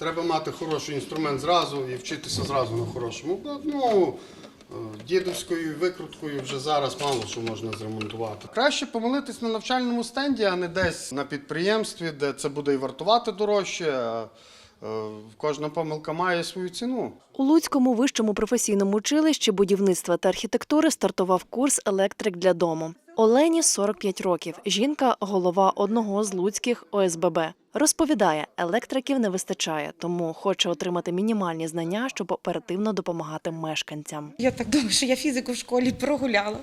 Треба мати хороший інструмент зразу і вчитися зразу на хорошому. Ну, е, дідовською викруткою вже зараз мало що можна зремонтувати. Краще помилитись на навчальному стенді, а не десь на підприємстві, де це буде і вартувати дорожче. е, Кожна помилка має свою ціну. У Луцькому вищому професійному училищі будівництва та архітектури стартував курс Електрик для дому. Олені 45 років. Жінка голова одного з луцьких ОСББ. Розповідає, електриків не вистачає, тому хоче отримати мінімальні знання, щоб оперативно допомагати мешканцям. Я так думаю, що я фізику в школі прогуляла.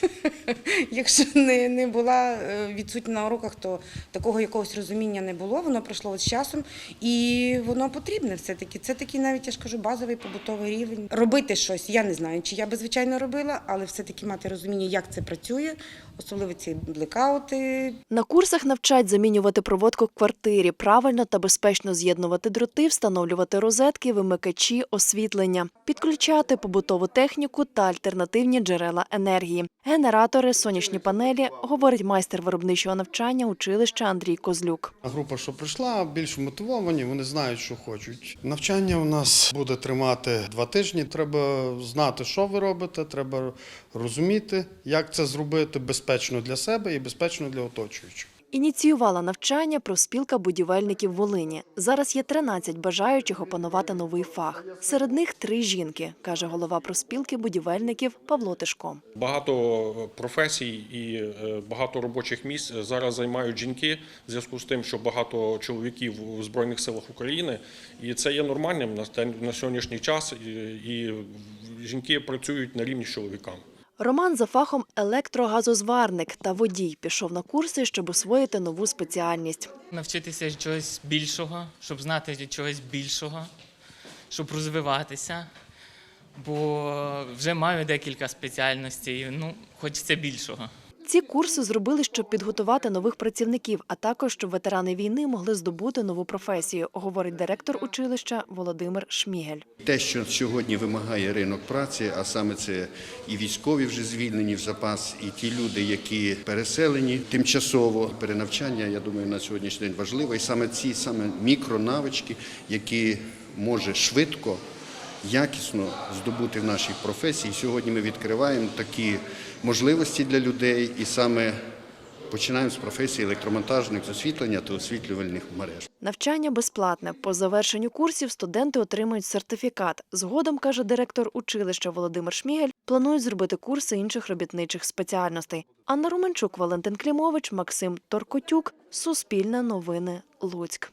Якщо не, не була е, відсутня на уроках, то такого якогось розуміння не було. Воно пройшло з часом, і воно потрібне все-таки. Це такий навіть я ж кажу, базовий побутовий рівень. Робити щось, я не знаю, чи я би звичайно робила, але все-таки мати розуміння, як це працює, особливо ці блекаути, На курсах навчать замінювати проводку в квартирі, правильно та безпечно з'єднувати дроти, встановлювати розетки, вимикачі, освітлення, підключати побутову техніку та альтернативні джерела енергії, генератори, сонячні панелі, говорить майстер виробничого навчання училища Андрій Козлюк. Група, що прийшла, більш мотивовані, вони знають, що хочуть. Навчання у нас буде тримати два тижні. Треба знати, що ви робите, треба розуміти, як це зробити безпечно для себе і безпечно для оточуючих. Ініціювала навчання профспілка будівельників Волині. Зараз є 13 бажаючих опанувати новий фах. Серед них три жінки, каже голова профспілки будівельників Павло Тишко. Багато професій і е, багато робочих місць зараз займають жінки в зв'язку з тим, що багато чоловіків у Збройних силах України, і це є нормальним на сьогоднішній час. І, і жінки працюють на рівні з чоловіками. Роман за фахом електрогазозварник та водій пішов на курси, щоб освоїти нову спеціальність. навчитися чогось більшого, щоб знати чогось більшого, щоб розвиватися. Бо вже маю декілька спеціальностей, ну, хочеться більшого. Ці курси зробили, щоб підготувати нових працівників, а також щоб ветерани війни могли здобути нову професію, говорить директор училища Володимир Шмігель. Те, що сьогодні вимагає ринок праці, а саме це і військові вже звільнені в запас, і ті люди, які переселені тимчасово, перенавчання, я думаю, на сьогоднішній день важливо. І саме ці саме мікронавички, які може швидко, якісно здобути в нашій професії. Сьогодні ми відкриваємо такі можливості для людей, і саме починаємо з професії електромонтажних освітлення та освітлювальних мереж. Навчання безплатне. По завершенню курсів студенти отримують сертифікат. Згодом, каже директор училища Володимир Шмігель, планують зробити курси інших робітничих спеціальностей. Анна Руменчук, Валентин Клімович, Максим Торкотюк. Суспільне новини. Луцьк.